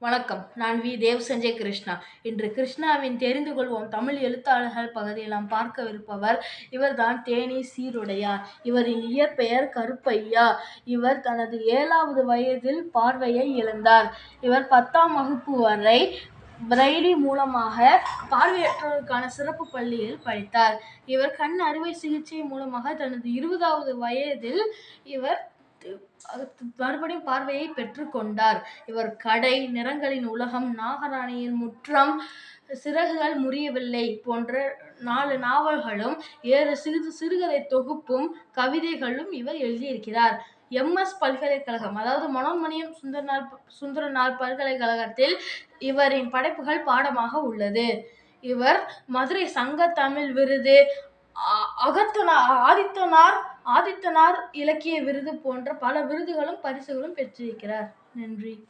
வணக்கம். நான் வி. தேவ் சஞ்சய் கிருஷ்ணா. இன்று கிருஷ்ணாவின் தெரிந்து கொள்வோம் தமிழ் எழுத்தாளர்கள் பகுதியில் நாம் பார்க்கவிருப்பவர் இவர்தான் தேனி சீருடையார். இவரின் இயற்பெயர் கருப்பையா. இவர் தனது ஏழாவது வயதில் பார்வையை இழந்தார். இவர் பத்தாம் வகுப்பு வரை பிரைடி மூலமாக பார்வையற்றோருக்கான சிறப்பு பள்ளியில் படித்தார். இவர் கண் அறுவை சிகிச்சை மூலமாக தனது இருபதாவது வயதில் இவர் மறுபடியும் பார்வையை பெற்றுக்கொண்டார் இவர் கடை நிறங்களின் உலகம் நாகராணியின் முற்றம் சிறகுகள் முறியவில்லை போன்ற நாலு நாவல்களும் ஏழு சிறு சிறுகதை தொகுப்பும் கவிதைகளும் இவர் எழுதியிருக்கிறார். எம்எஸ் பல்கலைக்கழகம் அதாவது மனோன்மணியம் சுந்தரனார் சுந்தரனார் பல்கலைக்கழகத்தில் இவரின் படைப்புகள் பாடமாக உள்ளது. இவர் மதுரை சங்க தமிழ் விருது அகத்தனார் ஆதித்தனார் ஆதித்தனார் இலக்கிய விருது போன்ற பல விருதுகளும் பரிசுகளும் பெற்றிருக்கிறார். நன்றி.